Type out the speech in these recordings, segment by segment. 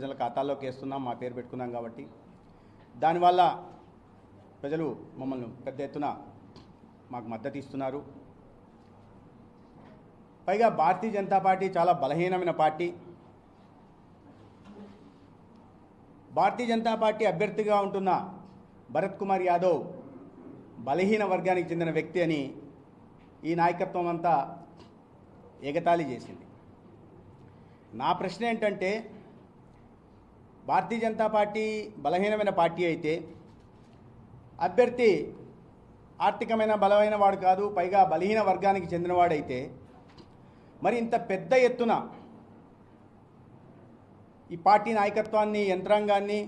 ప్రజల ఖాతాల్లోకి వేస్తున్నాం మా పేరు పెట్టుకున్నాం కాబట్టి. దానివల్ల ప్రజలు మమ్మల్ని పెద్ద ఎత్తున మాకు మద్దతు ఇస్తున్నారు. పైగా భారతీయ జనతా పార్టీ చాలా బలహీనమైన పార్టీ. భారతీయ జనతా పార్టీ అభ్యర్థిగా ఉంటున్న భరత్ కుమార్ యాదవ్ బలహీన వర్గానికి చెందిన వ్యక్తి అని ఈ నాయకత్వం అంతా ఎగతాళి చేసింది. నా ప్రశ్న ఏంటంటే భారతీయ జనతా పార్టీ బలహీనమైన పార్టీ అయితే అభ్యర్థి ఆర్థికమైన బలమైన వాడు కాదు పైగా బలహీన వర్గానికి చెందినవాడైతే మరి ఇంత పెద్ద ఎత్తున ఈ పార్టీ నాయకత్వాన్ని యంత్రాంగాన్ని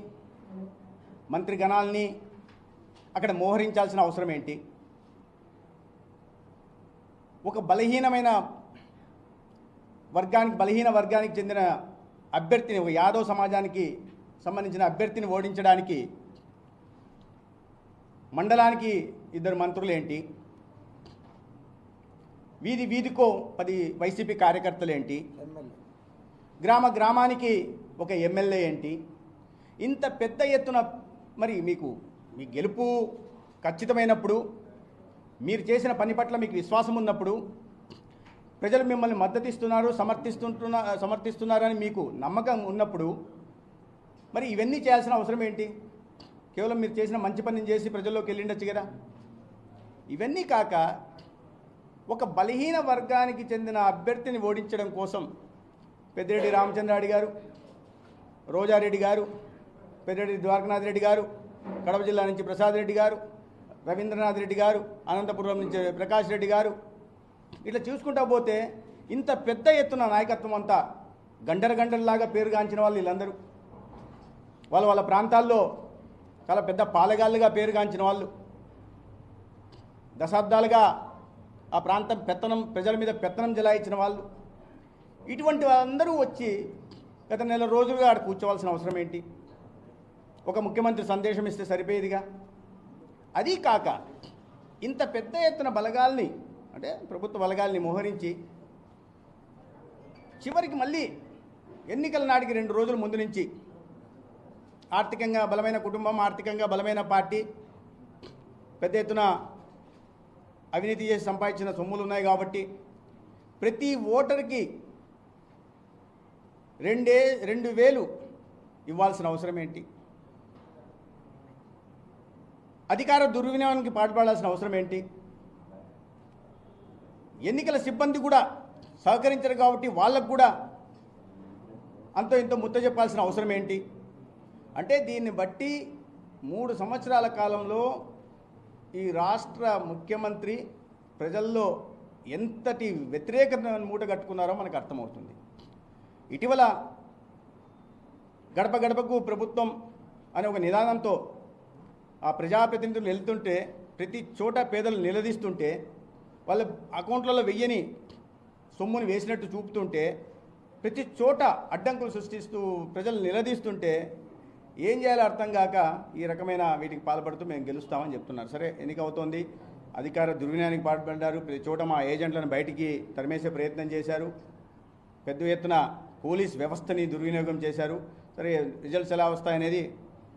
మంత్రి గణాల్ని అక్కడ మోహరించాల్సిన అవసరం ఏంటి? ఒక బలహీనమైన వర్గానికి బలహీన వర్గానికి చెందిన అభ్యర్థిని ఒక యాదవ్ సమాజానికి సంబంధించిన అభ్యర్థిని ఓడించడానికి మండలానికి ఇద్దరు మంత్రులు ఏంటి వీధి వీధికో పది వైసీపీ కార్యకర్తలు ఏంటి గ్రామ గ్రామానికి ఒక ఎమ్మెల్యే ఏంటి? ఇంత పెద్ద ఎత్తున మరి మీకు మీ గెలుపు ఖచ్చితమైనప్పుడు మీరు చేసిన పని పట్ల మీకు విశ్వాసం ఉన్నప్పుడు ప్రజలు మిమ్మల్ని మద్దతిస్తున్నారు సమర్థిస్తుంటున్న సమర్థిస్తున్నారని మీకు నమ్మకం ఉన్నప్పుడు మరి ఇవన్నీ చేయాల్సిన అవసరం ఏంటి? కేవలం మీరు చేసిన మంచి పనిని చేసి ప్రజల్లోకి వెళ్ళిండొచ్చు కదా? ఇవన్నీ కాక ఒక బలహీన వర్గానికి చెందిన అభ్యర్థిని ఓడించడం కోసం పెద్దిరెడ్డి రామచంద్రారెడ్డి గారు రోజారెడ్డి గారు పెద్దిరెడ్డి ద్వారకనాథ్ రెడ్డి గారు కడప జిల్లా నుంచి ప్రసాద్ రెడ్డి గారు రవీంద్రనాథ్ రెడ్డి గారు అనంతపురం నుంచి ప్రకాష్ రెడ్డి గారు ఇట్లా చూసుకుంటా పోతే ఇంత పెద్ద ఎత్తున నాయకత్వం అంతా గండర గండరలాగా పేరుగాంచిన వాళ్ళు వీళ్ళందరూ. వాళ్ళ వాళ్ళ ప్రాంతాల్లో చాలా పెద్ద పాలగాళ్ళుగా పేరుగాంచిన వాళ్ళు. దశాబ్దాలుగా ఆ ప్రాంతం పెత్తనం ప్రజల మీద పెత్తనం జలాయించిన వాళ్ళు. ఇటువంటి వాళ్ళందరూ వచ్చి గత నెల రోజులుగా ఆడ కూర్చోవలసిన అవసరం ఏంటి? ఒక ముఖ్యమంత్రి సందేశం ఇస్తే సరిపోయేదిగా? అది కాక ఇంత పెద్ద ఎత్తున బలగాల్ని అంటే ప్రభుత్వ బలగాల్ని మోహరించి చివరికి మళ్ళీ ఎన్నికల నాటికి రెండు రోజుల ముందు నుంచి ఆర్థికంగా బలమైన కుటుంబం ఆర్థికంగా బలమైన పార్టీ. పెద్ద ఎత్తున అవినీతి చేసి సంపాదించిన సొమ్ములు ఉన్నాయి కాబట్టి ప్రతి ఓటర్కి రెండే రెండు వేలు ఇవ్వాల్సిన అవసరం ఏంటి? అధికార దుర్వినియోగానికి పాటుపడాల్సిన అవసరం ఏంటి? ఎన్నికల సిబ్బంది కూడా సహకరించరు కాబట్టి వాళ్ళకు కూడా అంతో ఇంతో ముద్ద చెప్పాల్సిన అవసరం ఏంటి? అంటే దీన్ని బట్టి మూడు సంవత్సరాల కాలంలో ఈ రాష్ట్ర ముఖ్యమంత్రి ప్రజల్లో ఎంతటి వ్యతిరేకత మూట కట్టుకున్నారో మనకు అర్థమవుతుంది. ఇటీవల గడప గడపకు ప్రభుత్వం అనే ఒక నిదానంతో ఆ ప్రజాప్రతినిధులు వెళ్తుంటే ప్రతి చోట పేదలు నిలదీస్తుంటే వాళ్ళ అకౌంట్లలో వెయ్యని సొమ్ముని వేసినట్టు చూపుతుంటే ప్రతి చోట అడ్డంకులు సృష్టిస్తూ ప్రజలు నిలదీస్తుంటే ఏం చేయాలో అర్థం కాక ఈ రకమైన వీటికి పాల్పడుతూ మేము గెలుస్తామని చెప్తున్నారు. సరే ఎన్నికవుతోంది. అధికార దుర్వినియోగానికి పాల్పడ్డారు. ప్రతి చోట మా ఏజెంట్లను బయటికి తరిమేసే ప్రయత్నం చేశారు. పెద్ద ఎత్తున పోలీస్ వ్యవస్థని దుర్వినియోగం చేశారు. సరే రిజల్ట్స్ ఎలా వస్తాయనేది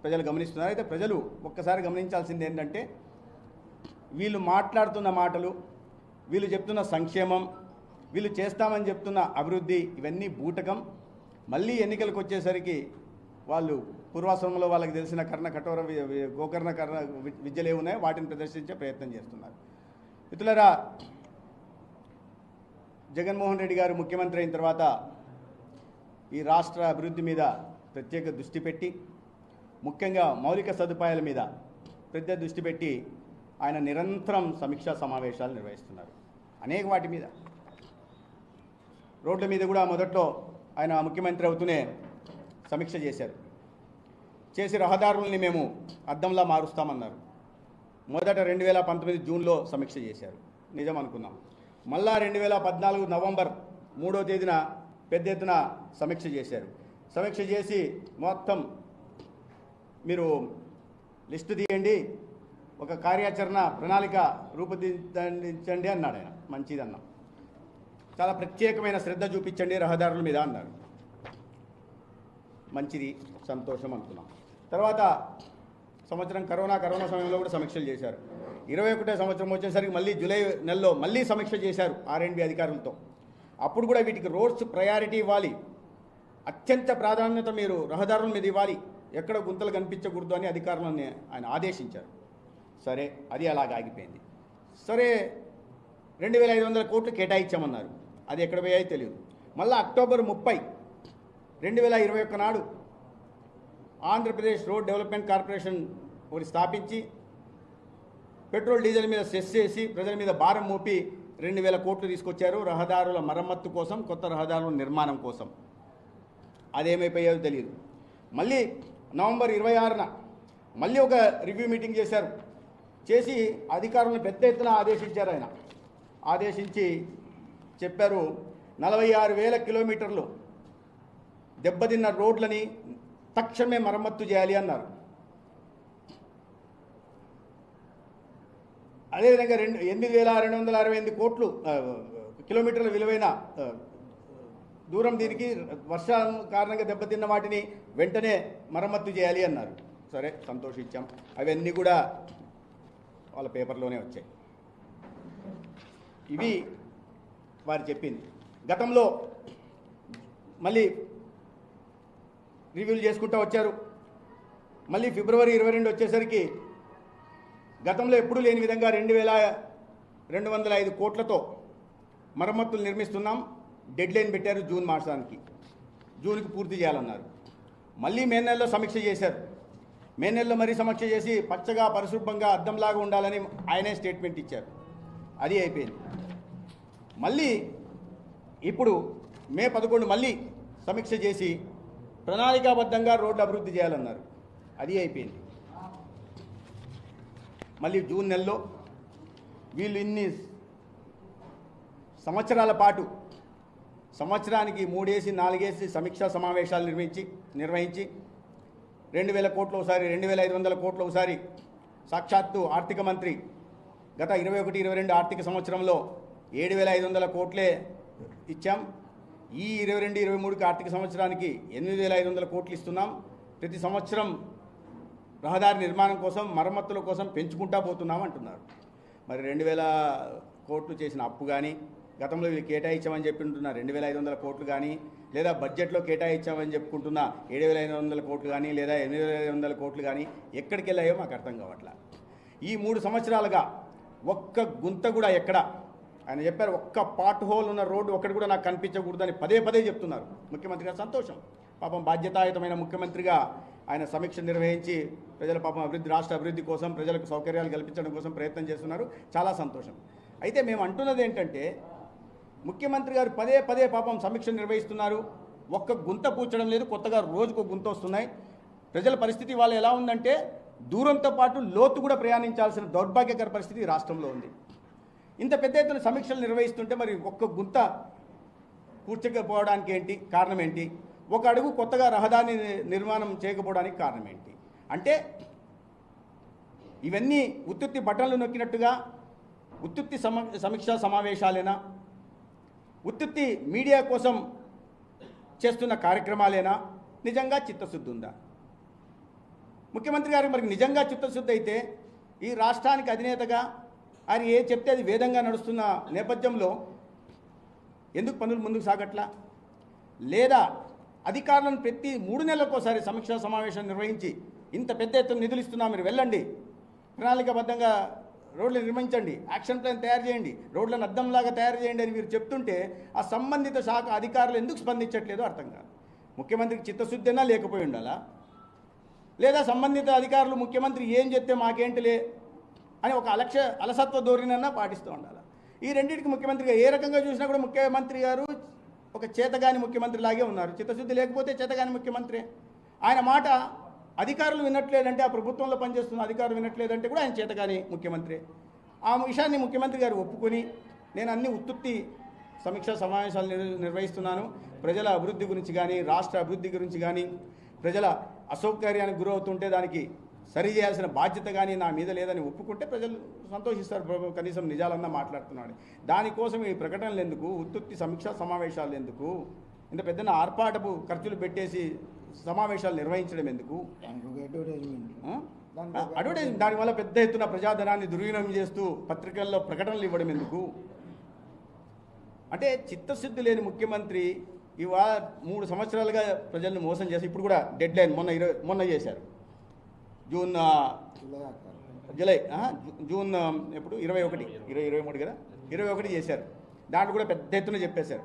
ప్రజలు గమనిస్తున్నారు. అయితే ప్రజలు ఒక్కసారి గమనించాల్సింది ఏంటంటే వీళ్ళు మాట్లాడుతున్న మాటలు వీళ్ళు చెప్తున్న సంక్షేమం వీళ్ళు చేస్తామని చెప్తున్న అభివృద్ధి ఇవన్నీ బూటకం. మళ్ళీ ఎన్నికలకు వచ్చేసరికి వాళ్ళు పూర్వాశ్రమంలో వాళ్ళకి తెలిసిన కర్ణ కఠోర గోకర్ణ కర్ణ వి- విద్యలు ఏ ఉన్నాయో వాటిని ప్రదర్శించే ప్రయత్నం చేస్తున్నారు. మిత్రులారా జగన్మోహన్ రెడ్డి గారు ముఖ్యమంత్రి అయిన తర్వాత ఈ రాష్ట్ర అభివృద్ధి మీద ప్రత్యేక దృష్టి పెట్టి ముఖ్యంగా మౌలిక సదుపాయాల మీద ప్రత్యేక దృష్టి పెట్టి ఆయన నిరంతరం సమీక్షా సమావేశాలు నిర్వహిస్తున్నారు. అనేక వాటి మీద. రోడ్ల మీద కూడా మొదట్లో ఆయన ముఖ్యమంత్రి అవుతూనే సమీక్ష చేశారు. చేసి రహదారుల్ని మేము అద్దంలా మారుస్తామన్నారు. మొదట రెండు వేల పంతొమ్మిది జూన్లో సమీక్ష చేశారు. నిజం అనుకున్నాం మళ్ళా రెండు వేల పద్నాలుగు నవంబర్ మూడో తేదీన పెద్ద ఎత్తున సమీక్ష చేశారు. సమీక్ష చేసి మొత్తం మీరు లిస్టు తీయండి ఒక కార్యాచరణ ప్రణాళిక రూపొందించండి అన్నాడు ఆయన. మంచిది చాలా ప్రత్యేకమైన శ్రద్ధ చూపించండి రహదారుల మీద అన్నారు మంచిది సంతోషం అనుకున్నాం. తర్వాత సంవత్సరం కరోనా కరోనా సమయంలో కూడా సమీక్షలు చేశారు. ఇరవై ఒకటో సంవత్సరం వచ్చేసరికి మళ్ళీ జూలై నెలలో మళ్ళీ సమీక్ష చేశారు ఆర్ఎండ్బి అధికారులతో. అప్పుడు కూడా వీటికి రోడ్స్ ప్రయారిటీ ఇవ్వాలి. అత్యంత ప్రాధాన్యత మీరు రహదారుల మీద ఇవ్వాలి. ఎక్కడ గుంతలు కనిపించకూడదు అని అధికారులను ఆయన ఆదేశించారు. సరే అది అలాగ ఆగిపోయింది. సరే రెండు వేల ఐదు వందల కోట్లు కేటాయించామన్నారు. అది ఎక్కడ పోయాయో తెలియదు మళ్ళీ అక్టోబర్ ముప్పై రెండు వేల ఇరవై ఒక్క నాడు ఆంధ్రప్రదేశ్ రోడ్ డెవలప్మెంట్ కార్పొరేషన్ ఒకటి స్థాపించి పెట్రోల్ డీజిల్ మీద సెస్ చేసి ప్రజల మీద భారం మోపి రెండు వేల కోట్లు తీసుకొచ్చారు రహదారుల మరమ్మత్తు కోసం కొత్త రహదారుల నిర్మాణం కోసం. అదేమైపోయాయో తెలియదు మళ్ళీ నవంబర్ ఇరవై ఆరున మళ్ళీ ఒక రివ్యూ మీటింగ్ చేశారు. చేసి అధికారులను పెద్ద ఎత్తున ఆదేశించారు ఆయన. ఆదేశించి చెప్పారు నలభై ఆరు వేల కిలోమీటర్లు దెబ్బతిన్న రోడ్లని తక్షణమే మరమ్మత్తు చేయాలి అన్నారు. అదేవిధంగా రెండు ఎనిమిది వేల రెండు వందల అరవై ఎనిమిది కోట్లు కిలోమీటర్ల విలువైన దూరం దీనికి వర్షం కారణంగా దెబ్బతిన్న వాటిని వెంటనే మరమ్మత్తు చేయాలి అన్నారు. సరే సంతోషించాం. అవన్నీ కూడా వాళ్ళ పేపర్లోనే వచ్చాయి. ఇవి వారు చెప్పింది. గతంలో మళ్ళీ రివ్యూలు చేసుకుంటూ వచ్చారు. మళ్ళీ ఫిబ్రవరి ఇరవై రెండు వచ్చేసరికి గతంలో ఎప్పుడూ లేని విధంగా రెండు వేల రెండు వందల ఐదు కోట్లతో మరమ్మతులు నిర్మిస్తున్నాం. డెడ్ లైన్ పెట్టారు జూన్ మాసానికి. జూన్కి పూర్తి చేయాలన్నారు. మళ్ళీ మే నెలలో సమీక్ష చేశారు. మే నెలలో మరీ సమీక్ష చేసి పచ్చగా పరిశుభ్రంగా అద్దంలాగా ఉండాలని ఆయనే స్టేట్మెంట్ ఇచ్చారు. అది అయిపోయింది. మళ్ళీ ఇప్పుడు మే పదకొండు మళ్ళీ సమీక్ష చేసి ప్రణాళికాబద్ధంగా రోడ్డు అభివృద్ధి చేయాలన్నారు. అది అయిపోయింది. మళ్ళీ జూన్ నెలలో వీళ్ళు ఇన్ని సంవత్సరాల పాటు సంవత్సరానికి మూడేసి నాలుగేసి సమీక్షా సమావేశాలు నిర్మించి నిర్వహించి రెండు వేల కోట్లు ఒకసారి రెండు వేల ఐదు వందల కోట్లు ఒకసారి సాక్షాత్తు ఆర్థిక మంత్రి గత ఇరవై ఒకటి ఇరవై రెండు ఆర్థిక సంవత్సరంలో ఏడు వేల ఐదు వందల కోట్లే ఇచ్చాం. ఈ ఇరవై రెండు ఇరవై మూడుకి ఆర్థిక సంవత్సరానికి ఎనిమిది వేల ఐదు వందల కోట్లు ఇస్తున్నాం. ప్రతి సంవత్సరం రహదారి నిర్మాణం కోసం మరమ్మతుల కోసం పెంచుకుంటా పోతున్నాం అంటున్నారు. మరి రెండు వేల కోట్లు చేసిన అప్పు కానీ గతంలో వీళ్ళు కేటాయించామని చెప్పుకుంటున్న రెండు వేల ఐదు వందల కోట్లు కానీ లేదా బడ్జెట్లో కేటాయించామని చెప్పుకుంటున్న ఏడు వేల ఐదు వందల కోట్లు కానీ లేదా ఎనిమిది వేల ఐదు వందల కోట్లు కానీ ఎక్కడికి వెళ్ళాయో మాకు అర్థం కావట్లా. ఈ మూడు సంవత్సరాలుగా ఒక్క గుంత కూడా ఎక్కడ ఆయన చెప్పారు ఒక్క పార్ట్ హోల్ ఉన్న రోడ్డు ఒక్కటి కూడా నాకు కనిపించకూడదని పదే పదే చెప్తున్నారు. ముఖ్యమంత్రి గారు సంతోషం. పాపం బాధ్యతాయుతమైన ముఖ్యమంత్రిగా ఆయన సమీక్ష నిర్వహించి ప్రజల పాపం అభివృద్ధి రాష్ట్ర అభివృద్ధి కోసం ప్రజలకు సౌకర్యాలు కల్పించడం కోసం ప్రయత్నం చేస్తున్నారు. చాలా సంతోషం. అయితే మేము అంటున్నది ఏంటంటే ముఖ్యమంత్రి గారు పదే పదే పాపం సమీక్ష నిర్వహిస్తున్నారు. ఒక్క గుంత పూడ్చడం లేదు కొత్తగా రోజుకు గుంత వస్తున్నాయి. ప్రజల పరిస్థితి వాళ్ళు ఎలా ఉందంటే దూరంతో పాటు లోతు కూడా ప్రయాణించాల్సిన దౌర్భాగ్యకర పరిస్థితి రాష్ట్రంలో ఉంది. ఇంత పెద్ద ఎత్తున సమీక్షలు నిర్వహిస్తుంటే మరి ఒక్క గుంత పూడ్చకపోవడానికి ఏంటి? కారణం ఏంటి? ఒక అడుగు కొత్తగా రహదారి నిర్మాణం చేయకపోవడానికి కారణం ఏంటి? అంటే ఇవన్నీ ఉత్తుత్తి బట్టలు నొక్కినట్టుగా ఉత్తుత్తి సమ సమీక్షా సమావేశాలేనా? ఉత్తుత్తి మీడియా కోసం చేస్తున్న కార్యక్రమాలేనా? నిజంగా చిత్తశుద్ధి ఉందా? ముఖ్యమంత్రి గారికి మరి నిజంగా చిత్తశుద్ధి అయితే ఈ రాష్ట్రానికి అధినేతగా ఆయన ఏ చెప్తే అది వేదంగా నడుస్తున్న నేపథ్యంలో ఎందుకు పనులు ముందుకు సాగట్లా? లేదా అధికారులను ప్రతి మూడు నెలలకోసారి సమీక్షా సమావేశం నిర్వహించి ఇంత పెద్ద ఎత్తున నిధులు ఇస్తున్నా మీరు వెళ్ళండి. ప్రణాళికాబద్ధంగా రోడ్లు నిర్మించండి. యాక్షన్ ప్లాన్ తయారు చేయండి. రోడ్లను అద్దంలాగా తయారు చేయండి అని మీరు చెప్తుంటే ఆ సంబంధిత శాఖ అధికారులు ఎందుకు స్పందించట్లేదో అర్థం కాదు. ముఖ్యమంత్రికి చిత్తశుద్ధి అయినా లేకపోయి ఉండాలా? లేదా సంబంధిత అధికారులు ముఖ్యమంత్రి ఏం చెప్తే మాకేంటిలే? అని ఒక అలక్ష్య అలసత్వ ధోరణినన్నా పాటిస్తూ ఉండాలి. ఈ రెండింటికి ముఖ్యమంత్రిగా ఏ రకంగా చూసినా కూడా ముఖ్యమంత్రి గారు ఒక చేతగాని ముఖ్యమంత్రి లాగే ఉన్నారు. చిత్తశుద్ధి లేకపోతే చేతగాని ముఖ్యమంత్రి. ఆయన మాట అధికారులు వినట్లేదంటే ఆ ప్రభుత్వంలో పనిచేస్తున్న అధికారులు వినట్లేదంటే కూడా ఆయన చేతగాని ముఖ్యమంత్రి. ఆ విషయాన్ని ముఖ్యమంత్రి గారు ఒప్పుకొని నేను అన్ని ఉత్తుత్తి సమీక్షా సమావేశాలు నిర్వహిస్తున్నాను. ప్రజల అభివృద్ధి గురించి కానీ రాష్ట్ర అభివృద్ధి గురించి కానీ ప్రజల అసౌకర్యానికి గురవుతుంటే దానికి సరి చేయాల్సిన బాధ్యత కానీ నా మీద లేదని ఒప్పుకుంటే ప్రజలు సంతోషిస్తారు ప్రభు. కనీసం నిజాలన్నా మాట్లాడుతున్నాడు. దానికోసం ఈ ప్రకటనలు ఎందుకు? ఉత్తుత్తి సమీక్షా సమావేశాలు ఎందుకు? ఇంత పెద్దన ఆర్పాటపు ఖర్చులు పెట్టేసి సమావేశాలు నిర్వహించడం ఎందుకు? అడ్వర్టైజ్మెంట్. దానివల్ల పెద్ద ఎత్తున ప్రజాధనాన్ని దుర్వినియోగం చేస్తూ పత్రికల్లో ప్రకటనలు ఇవ్వడం ఎందుకు? అంటే చిత్తశుద్ధి లేని ముఖ్యమంత్రి ఇవాళ మూడు సంవత్సరాలుగా ప్రజల్ని మోసం చేసి ఇప్పుడు కూడా డెడ్ లైన్ మొన్న ఇరవై మొన్న చేశారు. జూన్ జులై జూలై జూన్ ఎప్పుడు? ఇరవై ఒకటి. ఇరవై ఇరవై మూడు కదా? ఇరవై ఒకటి చేశారు. దాంట్లో కూడా పెద్ద ఎత్తున చెప్పేశారు.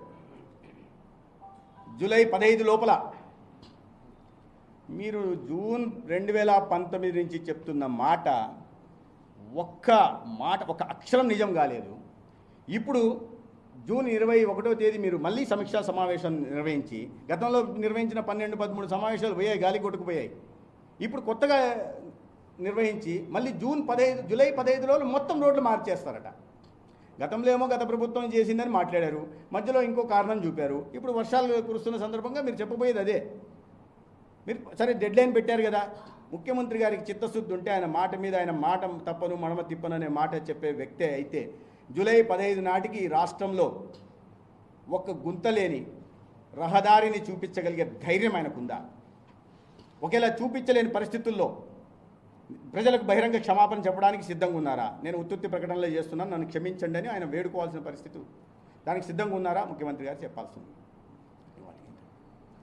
జూలై పదహైదు లోపల మీరు జూన్ రెండు వేల పంతొమ్మిది నుంచి చెప్తున్న మాట ఒక్క మాట ఒక అక్షరం నిజం కాలేదు. ఇప్పుడు జూన్ ఇరవై ఒకటో తేదీ మీరు మళ్ళీ సమీక్షా సమావేశం నిర్వహించి గతంలో నిర్వహించిన పన్నెండు పదమూడు సమావేశాలు పోయాయి గాలి కొట్టుకుపోయాయి. ఇప్పుడు కొత్తగా నిర్వహించి మళ్ళీ జూన్ పదహైదు జూలై పదహైదు రోజులు మొత్తం రోడ్లు మార్చేస్తారట. గతంలో ఏమో గత ప్రభుత్వం చేసిందని మాట్లాడారు. మధ్యలో ఇంకో కారణం చూపారు. ఇప్పుడు వర్షాలు కురుస్తున్న సందర్భంగా మీరు చెప్పబోయేది అదే. మీరు సరే డెడ్ లైన్ పెట్టారు కదా. ముఖ్యమంత్రి గారికి చిత్తశుద్ధి ఉంటే ఆయన మాట మీద ఆయన మాట తప్పను మడమ తిప్పను అనే మాట చెప్పే వ్యక్తే అయితే జూలై పదహైదు నాటికి రాష్ట్రంలో ఒక్క గుంతలేని రహదారిని చూపించగలిగే ధైర్యం ఆయనకుందా? ఒకేలా చూపించలేని పరిస్థితుల్లో ప్రజలకు బహిరంగ క్షమాపణ చెప్పడానికి సిద్ధంగా ఉన్నారా? నేను ఉత్తుత్తి ప్రకటనలో చేస్తున్నాను నన్ను క్షమించండి అని ఆయన వేడుకోవాల్సిన పరిస్థితి దానికి సిద్ధంగా ఉన్నారా? ముఖ్యమంత్రి గారు చెప్పాల్సింది.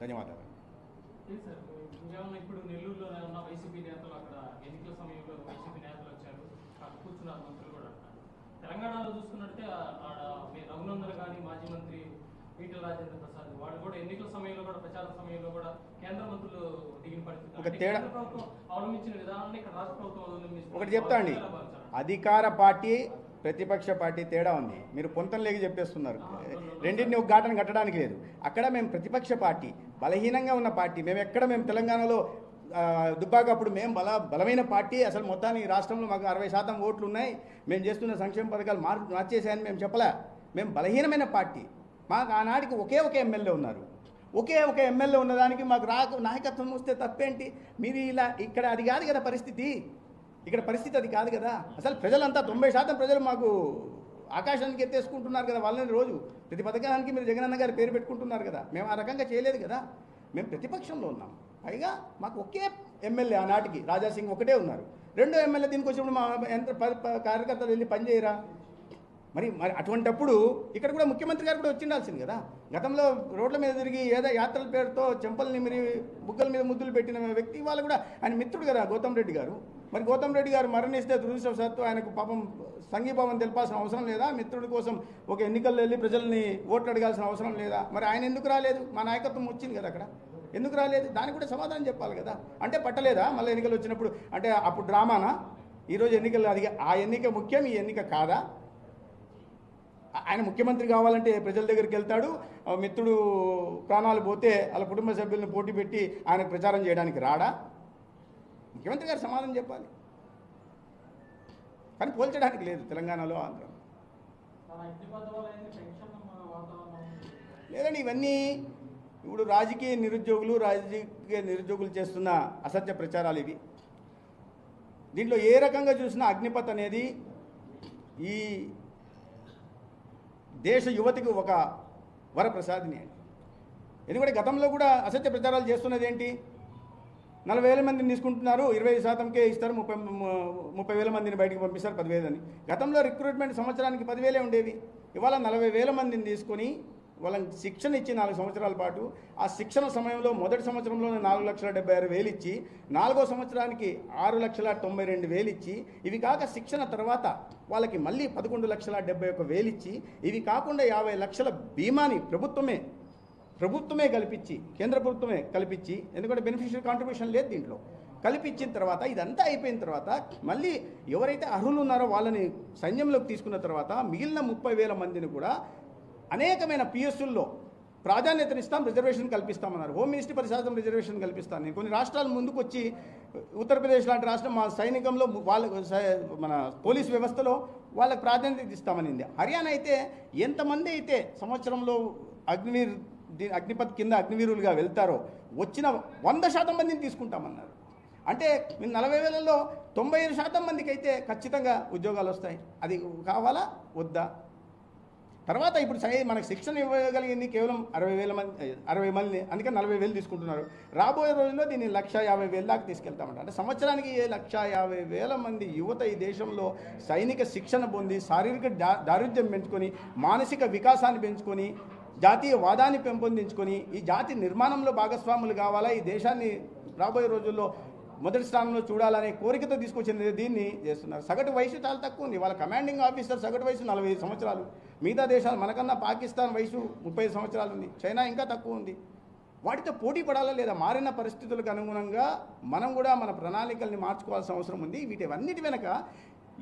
ధన్యవాదాలు. ఇప్పుడు నెల్లూరులో ఉన్న వైసీపీ నేతలు అక్కడ ఎన్నికల సమయంలో వైసీపీ నేతలు వచ్చారు కూర్చున్నారు మంత్రులు కూడా. తెలంగాణలో చూసుకున్నట్టే ఆ- ఆడ రఘునందన్ కానీ మాజీ మంత్రి ఈటల రాజేంద్ర ప్రసాద్ వాళ్ళు కూడా ఎన్నికల సమయంలో కూడా ప్రచార సమయంలో కూడా కేంద్ర మంత్రులు దిగిన పరిస్థితి. ఒక తేడా- అవలంబించిన విధానాన్ని ఇక్కడ రాష్ట్ర ప్రభుత్వం ఒకటి చెప్తా అండి? అధికార పార్టీ ప్రతిపక్ష పార్టీ తేడా ఉంది. మీరు పొంతం లేక చెప్పేస్తున్నారు. రెండింటిని ఒక ఘాటను కట్టడానికి లేదు. అక్కడ మేము ప్రతిపక్ష పార్టీ బలహీనంగా ఉన్న పార్టీ మేము ఎక్కడ మేము తెలంగాణలో దుబ్బాక అప్పుడు మేము బల బలమైన పార్టీ. అసలు మొత్తానికి రాష్ట్రంలో మాకు అరవై శాతం ఓట్లు ఉన్నాయి. మేము చేస్తున్న సంక్షేమ పథకాలు మార్ మార్చేసాయని మేము చెప్పలే. మేము బలహీనమైన పార్టీ. మాకు ఆనాటికి ఒకే ఒక ఎమ్మెల్యే ఉన్నారు. ఒకే ఒక ఎమ్మెల్యే ఉన్నదానికి మాకు రాక నాయకత్వం వస్తే తప్పేంటి? మీరు ఇలా ఇక్కడ అది కాదు కదా పరిస్థితి. ఇక్కడ పరిస్థితి అది కాదు కదా. అసలు ప్రజలంతా తొంభై శాతం ప్రజలు మాకు ఆకాశానికి ఎత్తేసుకుంటున్నారు కదా వాళ్ళని రోజు. ప్రతి పథకానికి మీరు జగనన్న గారి పేరు పెట్టుకుంటున్నారు కదా. మేము ఆ రకంగా చేయలేదు కదా. మేము ప్రతిపక్షంలో ఉన్నాం. పైగా మాకు ఒకే ఎమ్మెల్యే ఆనాటికి రాజాసింగ్ ఒకటే ఉన్నారు. రెండో ఎమ్మెల్యే దీనికి వచ్చినప్పుడు మా ఎంత కార్యకర్తలు వెళ్ళి పనిచేయరా మరి మరి అటువంటప్పుడు ఇక్కడ కూడా ముఖ్యమంత్రి గారు కూడా వచ్చిండాల్సింది కదా. గతంలో రోడ్ల మీద తిరిగి ఏదో యాత్రల పేరుతో చెంపలు నిమిరి బుగ్గల మీద ముద్దులు పెట్టిన వ్యక్తి వాళ్ళు కూడా ఆయన మిత్రుడు కదా గౌతమ్ రెడ్డి గారు. మరి గౌతమ్ రెడ్డి గారు మరణిస్తే దురదృష్టవశాత్తు ఆయనకు పాపం సంఘీభావం తెలపాల్సిన అవసరం లేదా? మిత్రుడి కోసం ఒక ఎన్నికల్లో వెళ్ళి ప్రజల్ని ఓట్లు అడగాల్సిన అవసరం లేదా? మరి ఆయన ఎందుకు రాలేదు? మా నాయకత్వం వచ్చింది కదా అక్కడ. ఎందుకు రాలేదు? దానికి కూడా సమాధానం చెప్పాలి కదా. అంటే పట్టలేదా? మళ్ళీ ఎన్నికలు వచ్చినప్పుడు అంటే అప్పుడు డ్రామానా? ఈరోజు ఎన్నికలు అది ఆ ఎన్నిక ముఖ్యం ఈ ఎన్నిక కాదా? ఆయన ముఖ్యమంత్రి కావాలంటే ప్రజల దగ్గరికి వెళ్తాడు. ఆ మిత్రుడు ప్రాణాలు పోతే వాళ్ళ కుటుంబ సభ్యులను పోటీ పెట్టి ఆయన ప్రచారం చేయడానికి రాడా? ముఖ్యమంత్రి గారు సమాధానం చెప్పాలి. కానీ పోల్చడానికి లేదు తెలంగాణలో ఆంధ్ర లేదండి ఇవన్నీ ఇప్పుడు రాజకీయ నిరుద్యోగులు రాజకీయ నిరుద్యోగులు చేస్తున్న అసత్య ప్రచారాలు ఇవి. దీంట్లో ఏ రకంగా చూసినా అగ్నిపత్ అనేది ఈ దేశ యువతికి ఒక వరప్రసాదిని అండి ఎందుకంటే గతంలో కూడా అసత్య ప్రచారాలు చేస్తున్నది ఏంటి? నలభై వేల మందిని తీసుకుంటున్నారు ఇరవై శాతంకే ఇస్తారు ముప్పై ముప్పై వేల మందిని బయటకు పంపిస్తారు పదివేలని గతంలో రిక్రూట్మెంట్ సంవత్సరానికి పదివేలే ఉండేవి. ఇవాళ నలభై వేల మందిని తీసుకొని వాళ్ళకి శిక్షణ ఇచ్చి నాలుగు సంవత్సరాల పాటు ఆ శిక్షణ సమయంలో మొదటి సంవత్సరంలోనే నాలుగు లక్షల డెబ్బై ఆరు వేలు ఇచ్చి నాలుగో సంవత్సరానికి ఆరు లక్షల తొంభై రెండు వేలు ఇచ్చి ఇవి కాక శిక్షణ తర్వాత వాళ్ళకి మళ్ళీ పదకొండు లక్షల డెబ్బై ఒక వేలు ఇచ్చి ఇవి కాకుండా యాభై లక్షల బీమాని ప్రభుత్వమే ప్రభుత్వమే కల్పించి కేంద్ర ప్రభుత్వమే కల్పించి ఎందుకంటే బెనిఫిషియల్ కాంట్రిబ్యూషన్ లేదు దీంట్లో. కల్పించిన తర్వాత ఇదంతా అయిపోయిన తర్వాత మళ్ళీ ఎవరైతే అర్హులు ఉన్నారో వాళ్ళని సైన్యంలోకి తీసుకున్న తర్వాత మిగిలిన ముప్పై వేల మందిని కూడా అనేకమైన పిఎస్సుల్లో ప్రాధాన్యతనిస్తాం రిజర్వేషన్ కల్పిస్తామన్నారు. హోమ్ మినిస్ట్రీ పది శాతం రిజర్వేషన్ కల్పిస్తాను నేను. కొన్ని రాష్ట్రాలు ముందుకు వచ్చి ఉత్తరప్రదేశ్ లాంటి రాష్ట్రం మా సైనికంలో వాళ్ళ సై- మన పోలీస్ వ్యవస్థలో వాళ్ళకి ప్రాధాన్యత ఇస్తామనింది హర్యానా అయితే ఎంతమంది అయితే సంవత్సరంలో అగ్నివీర్ అగ్నిపథ్ కింద అగ్నివీరులుగా వెళ్తారో వచ్చిన వంద శాతం మందిని తీసుకుంటామన్నారు. అంటే నలభై వేలలో తొంభై ఐదు శాతం మందికి అయితే ఖచ్చితంగా ఉద్యోగాలు వస్తాయి. అది కావాలా? వద్దా? తర్వాత ఇప్పుడు సై మనకు శిక్షణ ఇవ్వగలిగింది కేవలం అరవై వేల మంది అరవై మంది అందుకే నలభై వేలు తీసుకుంటున్నారు. రాబోయే రోజుల్లో దీన్ని లక్ష యాభై వేల దాకా తీసుకెళ్తామంట. అంటే సంవత్సరానికి ఏ లక్ష యాభై వేల మంది యువత ఈ దేశంలో సైనిక శిక్షణ పొంది శారీరక దారిద్ర్యం పెంచుకొని మానసిక వికాసాన్ని పెంచుకొని జాతీయ వాదాన్ని పెంపొందించుకొని ఈ జాతి నిర్మాణంలో భాగస్వాములు కావాలా ఈ దేశాన్ని రాబోయే రోజుల్లో మొదటి స్థానంలో చూడాలనే కోరికతో తీసుకొచ్చిన దీన్ని చేస్తున్నారు. సగటు వయసు చాలా తక్కువ ఉంది. వాళ్ళ కమాండింగ్ ఆఫీసర్ సగటు వయసు నలభై ఐదు సంవత్సరాలు. మిగతా దేశాలు మనకన్నా పాకిస్తాన్ వయసు ముప్పై సంవత్సరాలు ఉంది చైనా ఇంకా తక్కువ ఉంది. వాటితో పోటీ పడాలా లేదా? మారిన పరిస్థితులకు అనుగుణంగా మనం కూడా మన ప్రణాళికల్ని మార్చుకోవాల్సిన అవసరం ఉంది. వీటివన్నిటి వెనక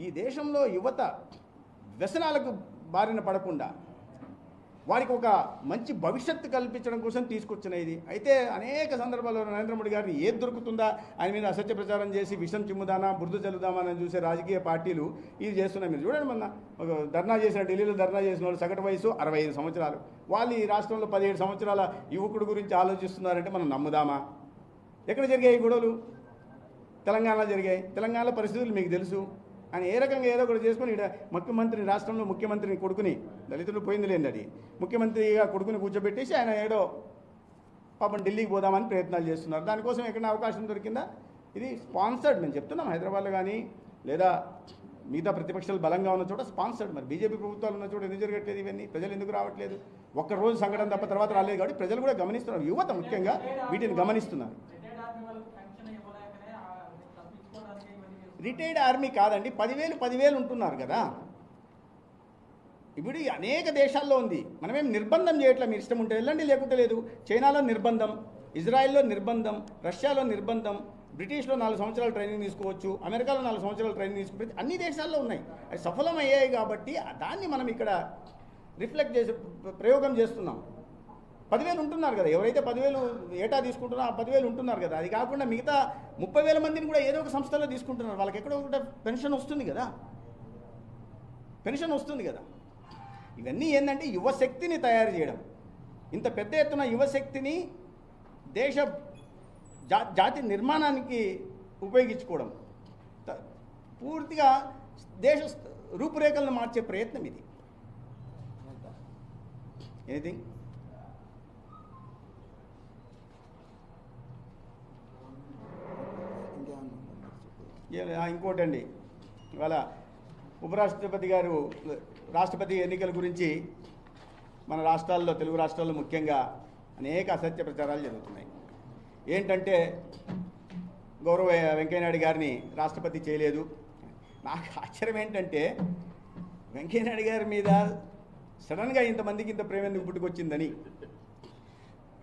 ఈ దేశంలో యువత వ్యసనాలకు బారిన పడకుండా వారికి ఒక మంచి భవిష్యత్తు కల్పించడం కోసం తీసుకొచ్చిన ఇది. అయితే అనేక సందర్భాల్లో నరేంద్ర మోడీ గారిని ఏది దొరుకుతుందా? ఆయన మీద అసత్య ప్రచారం చేసి విషం చిమ్ముదానా బురద చల్లుదామా అని చూసే రాజకీయ పార్టీలు ఇది చేస్తున్నాయి. మీరు చూడండి మొన్న ఒక ధర్నా చేసిన ఢిల్లీలో ధర్నా చేసిన వాళ్ళు సగటు వయసు అరవై ఐదు సంవత్సరాలు. వాళ్ళు ఈ రాష్ట్రంలో పదిహేడు సంవత్సరాల యువకుడు గురించి ఆలోచిస్తున్నారంటే మనం నమ్ముదామా? ఎక్కడ జరిగాయి ఈ గొడవలు? తెలంగాణలో జరిగాయి. తెలంగాణలో పరిస్థితులు మీకు తెలుసు. ఆయన ఏ రకంగా ఏదో ఒకటి చేసుకుని ఈడ ముఖ్యమంత్రిని రాష్ట్రంలో ముఖ్యమంత్రిని కొడుకుని దళితులు పోయింది లేండి అది. ముఖ్యమంత్రిగా కొడుకుని కూర్చోబెట్టేసి ఆయన ఏడో పాపం ఢిల్లీకి పోదామని ప్రయత్నాలు చేస్తున్నారు. దానికోసం ఎక్కడ అవకాశం దొరికిందా? ఇది స్పాన్సర్డ్ మేము చెప్తున్నాం హైదరాబాద్లో కానీ లేదా మిగతా ప్రతిపక్షాలు బలంగా ఉన్న చోట స్పాన్సర్డ్ మరి బీజేపీ ప్రభుత్వాలు ఉన్న చోట ఎందుకు జరగట్లేదు ఇవన్నీ? ప్రజలు ఎందుకు రావట్లేదు? ఒక్క రోజు సంఘటన తప్ప తర్వాత రాలేదు కాబట్టి ప్రజలు కూడా గమనిస్తున్నారు. యువత ముఖ్యంగా వీటిని గమనిస్తున్నారు రిటైర్డ్ ఆర్మీ వాళ్ళకి పెన్షన్ ఇవ్వలేకనే ఆ తప్పించుకోవడానికి ఇవన్నీ చేస్తున్నారు. రిటైర్డ్ ఆర్మీ కాదండి పదివేలు పదివేలు ఉంటున్నారు కదా. ఇప్పుడు అనేక దేశాల్లో ఉంది. మనమేం నిర్బంధం చేయట్లే? మీరు ఇష్టం ఉంటే వెళ్ళండి లేకుంటే లేదు. చైనాలో నిర్బంధం ఇజ్రాయెల్లో నిర్బంధం రష్యాలో నిర్బంధం బ్రిటిష్లో నాలుగు సంవత్సరాలు ట్రైనింగ్ తీసుకోవచ్చు అమెరికాలో నాలుగు సంవత్సరాలు ట్రైనింగ్ తీసుకోవచ్చు అన్ని దేశాల్లో ఉన్నాయి. అవి సఫలం అయ్యాయి కాబట్టి దాన్ని మనం ఇక్కడ రిఫ్లెక్ట్ చేసి ప్రయోగం చేస్తున్నాం. పదివేలు ఉంటున్నారు కదా. ఎవరైతే పదివేలు ఏటా తీసుకుంటున్నారో ఆ పదివేలు ఉంటున్నారు కదా. అది కాకుండా మిగతా ముప్పై వేల మందిని కూడా ఏదో ఒక సంస్థలో తీసుకుంటున్నారు. వాళ్ళకి ఎక్కడో ఒకటి పెన్షన్ వస్తుంది కదా. పెన్షన్ వస్తుంది కదా. ఇవన్నీ ఏంటంటే యువశక్తిని తయారు చేయడం. ఇంత పెద్ద ఎత్తున యువశక్తిని దేశ జా జాతి నిర్మాణానికి ఉపయోగించుకోవడం. పూర్తిగా దేశ రూపురేఖలను మార్చే ప్రయత్నం ఇది. ఎనీథింగ్ ఇంకేమన్నా ఉందా? ఏ- ఆ, ఇంకోటండి ఇవాళ ఉపరాష్ట్రపతి గారు రాష్ట్రపతి ఎన్నికల గురించి మన రాష్ట్రాల్లో తెలుగు రాష్ట్రాల్లో ముఖ్యంగా అనేక అసత్య ప్రచారాలు జరుగుతున్నాయి. ఏంటంటే గౌరవ వెంకయ్యనాయుడు గారిని రాష్ట్రపతి చేయలేదు. నాకు ఆశ్చర్యం ఏంటంటే వెంకయ్యనాయుడు గారి మీద సడన్గా ఇంతమందికి ఇంత ప్రేమ ఎందుకు పుట్టుకొచ్చిందని.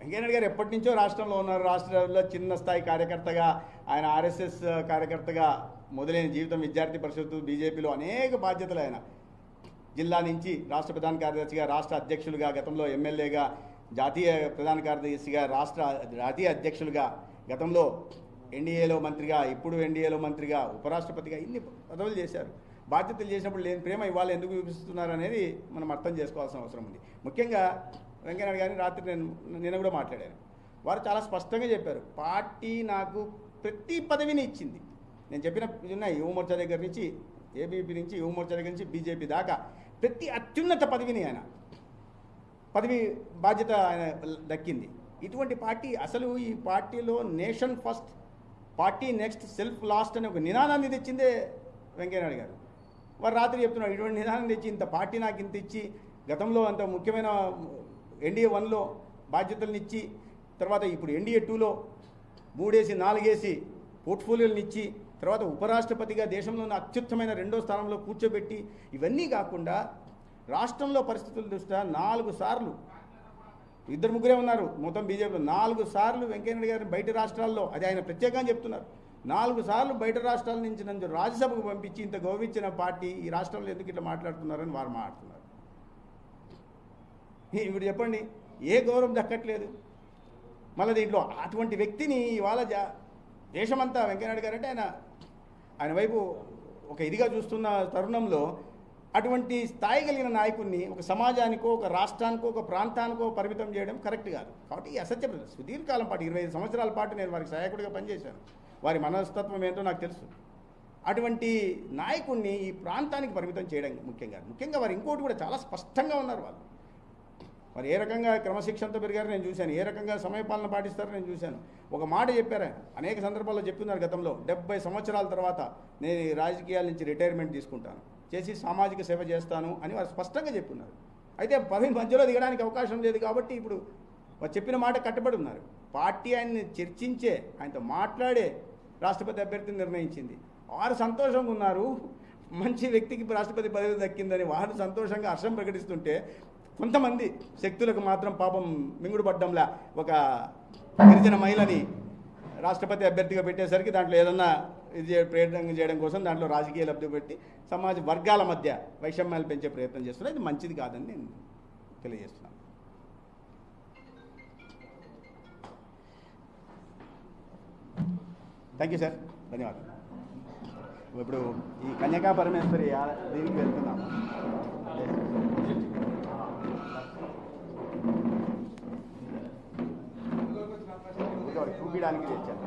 వెంకయ్యనాయుడు గారు ఎప్పటి నుంచో రాష్ట్రంలో ఉన్నారు. రాష్ట్రంలో చిన్న స్థాయి కార్యకర్తగా ఆయన ఆర్ఎస్ఎస్ కార్యకర్తగా మొదలైన జీవితం విద్యార్థి పరిషత్తు బీజేపీలో అనేక బాధ్యతలు ఆయన. జిల్లా నుంచి రాష్ట్ర ప్రధాన కార్యదర్శిగా రాష్ట్ర అధ్యక్షులుగా గతంలో ఎమ్మెల్యేగా జాతీయ ప్రధాన కార్యదర్శిగా రాష్ట్ర జాతీయ అధ్యక్షులుగా గతంలో ఎన్డీఏలో మంత్రిగా ఇప్పుడు ఎన్డీఏలో మంత్రిగా ఉపరాష్ట్రపతిగా ఇన్ని పదవులు చేశారు. బాధ్యతలు చేసినప్పుడు లేని ప్రేమ ఇవాళ ఎందుకు చూపిస్తున్నారు అనేది మనం అర్థం చేసుకోవాల్సిన అవసరం ఉంది. ముఖ్యంగా వెంకయ్యనాయుడు గారిని రాత్రి నేను నేను కూడా మాట్లాడాను. వారు చాలా స్పష్టంగా చెప్పారు పార్టీ నాకు ప్రతి పదవిని ఇచ్చింది. నేను చెప్పిన ఉన్నాయి యువమోర్చా దగ్గర నుంచి ఏబీపీ నుంచి యువమోర్చా దగ్గర నుంచి బీజేపీ దాకా ప్రతి అత్యున్నత పదవిని ఆయన పదవి బాధ్యత ఆయన దక్కింది. ఇటువంటి పార్టీ అసలు ఈ పార్టీలో nation first party next self last అనే ఒక నినాదాన్ని తెచ్చిందే వెంకయ్యనాయుడు గారు. వారు రాత్రి చెప్తున్నారు ఇటువంటి నినాదం తెచ్చి ఇంత పార్టీ నాకు ఇంత ఇచ్చి గతంలో అంత ముఖ్యమైన ఎన్డీఏ వన్లో బాధ్యతలనిచ్చి తర్వాత ఇప్పుడు ఎన్డీఏ టూలో మూడేసి నాలుగేసి పోర్ట్ఫోలియోలనిచ్చి తర్వాత ఉపరాష్ట్రపతిగా దేశంలోని అత్యుత్తమైన రెండో స్థానంలో కూర్చోబెట్టి ఇవన్నీ కాకుండా రాష్ట్రంలో పరిస్థితుల దృష్ట్యా నాలుగు సార్లు ఇద్దరు ముగ్గురే ఉన్నారు. మొత్తం బీజేపీలో నాలుగు సార్లు వెంకయ్యనాయుడు గారిని బయట రాష్ట్రాల్లో అది ఆయన ప్రత్యేకంగా చెప్తున్నారు. నాలుగు సార్లు బయట రాష్ట్రాల నుంచి నన్ను రాజ్యసభకు పంపించి ఇంత గౌరవించిన పార్టీ ఈ రాష్ట్రంలో ఎందుకు ఇట్లా మాట్లాడుతున్నారని వారు మాట్లాడుతున్నారు. ఇప్పుడు చెప్పండి ఏ గౌరవం దక్కట్లేదు? మళ్ళీ దీంట్లో అటువంటి వ్యక్తిని ఇవాళ జా దేశమంతా వెంకయ్యనాయుడు గారు అంటే ఆయన ఆయన వైపు ఒక ఇదిగా చూస్తున్న తరుణంలో అటువంటి స్థాయి కలిగిన నాయకుడిని ఒక సమాజానికో ఒక రాష్ట్రానికో ఒక ప్రాంతానికో పరిమితం చేయడం కరెక్ట్ కాదు. కాబట్టి ఈ అసత్య ప్రచారం సుదీర్ఘకాలం పాటు ఇరవై ఐదు సంవత్సరాల పాటు నేను వారికి సహాయకుడిగా పనిచేశాను. వారి మనస్తత్వం ఏంటో నాకు తెలుసు. అటువంటి నాయకుడిని ఈ ప్రాంతానికి పరిమితం చేయడం ముఖ్యంగా ముఖ్యంగా వారు ఇంకోటి కూడా చాలా స్పష్టంగా ఉన్నారు వాళ్ళు. మరి ఏ రకంగా క్రమశిక్షణతో పెరిగారు నేను చూశాను. ఏ రకంగా సమయపాలన పాటిస్తారో నేను చూశాను. ఒక మాట చెప్పారు? అనేక సందర్భాల్లో చెప్తున్నారు గతంలో డెబ్బై సంవత్సరాల తర్వాత నేను రాజకీయాల నుంచి రిటైర్మెంట్ తీసుకుంటాను. చేసి సామాజిక సేవ చేస్తాను అని వారు స్పష్టంగా చెప్పున్నారు అయితే పదవి మధ్యలో దిగడానికి అవకాశం లేదు కాబట్టి ఇప్పుడు వారు చెప్పిన మాట కట్టుబడి ఉన్నారు. పార్టీ ఆయన్ని చర్చించే ఆయనతో మాట్లాడే రాష్ట్రపతి అభ్యర్థిని నిర్ణయించింది. వారు సంతోషంగా ఉన్నారు. మంచి వ్యక్తికి రాష్ట్రపతి పదవి దక్కిందని వారు సంతోషంగా హర్షం ప్రకటిస్తుంటే కొంతమంది శక్తులకు మాత్రం పాపం మింగుడు పడ్డంలా ఒక గిరిజన మహిళని రాష్ట్రపతి అభ్యర్థిగా పెట్టేసరికి దాంట్లో ఏదన్నా ఇది ప్రయత్నం చేయడం కోసం దాంట్లో రాజకీయ లబ్ధి పెట్టి సమాజ వర్గాల మధ్య వైషమ్యాలు పెంచే ప్రయత్నం చేస్తున్నారు ఇది మంచిది కాదని నేను తెలియజేస్తున్నాను. Thank you sir. ధన్యవాదాలు. ఇప్పుడు ఈ కన్యకా పరమేశ్వరి దీనికి వెళ్తున్నాము. చూపించడానికి తెచ్చాను